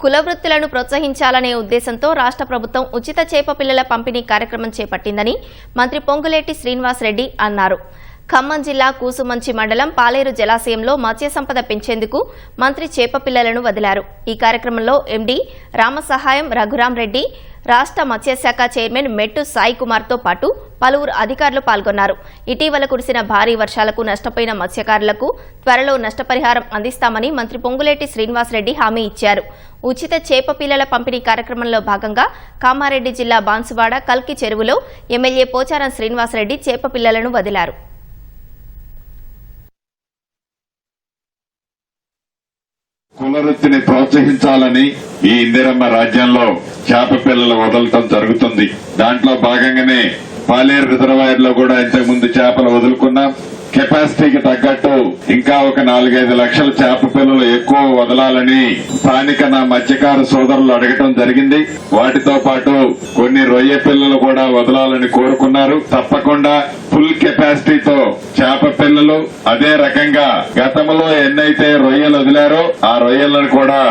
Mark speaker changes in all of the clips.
Speaker 1: కుల వృత్తులను ప్రోత్సహించాలనే ఉద్దేశంతో రాష్ట్ర ప్రభుత్వం ఉచిత చేప పిల్లల పంపిణీ కార్యక్రమం చేపట్టిందని మంత్రి పొంగులేటి శ్రీనివాసరెడ్డి అన్నారు. ఖమ్మం జిల్లా కూసుమంచి మండలం పాలేరు జలాశయంలో మత్స్య సంపద పెంచేందుకు మంత్రి చేపపిల్లలను వదిలారు. ఈ కార్యక్రమంలో ఎండీ రామసహాయం రఘురాం రెడ్డి రాష్ట్ర మత్స్యశాఖ చైర్మన్ మెట్టు సాయి కుమార్తో పాటు పలువురు అధికారులు పాల్గొన్నారు. ఇటీవల కురిసిన భారీ వర్షాలకు నష్టపోయిన మత్స్యకారులకు త్వరలో నష్టపరిహారం అందిస్తామని మంత్రి పొంగులేటి శ్రీనివాసరెడ్డి హామీ ఇచ్చారు. ఉచిత చేప పిల్లల పంపిణీ కార్యక్రమంలో భాగంగా కామారెడ్డి జిల్లా బాన్సువాడ కల్కి చెరువులో ఎమ్మెల్యే పోచారం శ్రీనివాసరెడ్డి చేప పిల్లలను వదిలారు.
Speaker 2: పునరుత్తిని ప్రోత్సహించాలని ఈ ఇందిరమ్మ రాజ్యంలో చేప పిల్లలు వదలటం జరుగుతుంది. దాంట్లో భాగంగానే పాలేరు రిజర్వాయర్లో కూడా ఇంతకు ముందు చేపలు వదులుకున్నాం. కెపాసిటీకి తగ్గట్టు ఇంకా ఒక నాలుగైదు లక్షల చేప పిల్లలు ఎక్కువ వదలాలని స్థానిక నా మత్స్యకార సోదరులు అడగటం జరిగింది. వాటితో పాటు కొన్ని రొయ్య పిల్లలు కూడా వదలాలని కోరుకున్నారు. తప్పకుండా ఫుల్ కెపాసిటీతో చేప పిల్లలు అదే రకంగా గతంలో ఎన్నైతే రొయ్యలు వదిలారో ఆ రొయ్యలను కూడా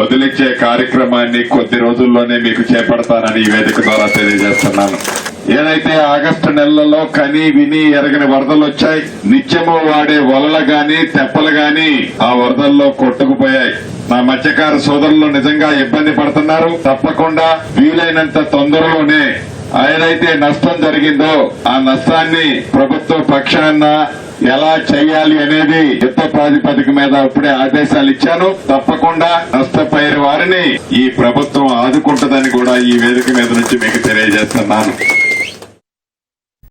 Speaker 2: వదిలించే కార్యక్రమాన్ని కొద్ది రోజుల్లోనే మీకు చేపడతానని ఈ వేదిక ద్వారా తెలియజేస్తున్నాను. ఏదైతే ఆగస్టు నెలలో కని విని ఎరగని వరదలు వచ్చాయి నిత్యము వాడే వలలు గాని తెప్పలు గాని ఆ వరదల్లో కొట్టుకుపోయాయి. నా మత్స్యకార సోదరులు నిజంగా ఇబ్బంది పడుతున్నారు. తప్పకుండా వీలైనంత తొందరలోనే ఏదైతే నష్టం జరిగిందో ఆ నష్టాన్ని ప్రభుత్వ పక్షాన ఎలా చేయాలి అనేది యుద్ధ ప్రాతిపదిక మీద ఇప్పుడే ఆదేశాలు ఇచ్చాను. తప్పకుండా నష్టపోయిన వారిని ఈ ప్రభుత్వం ఆదుకుంటుందని కూడా ఈ వేదిక మీద నుంచి మీకు తెలియజేస్తున్నాను.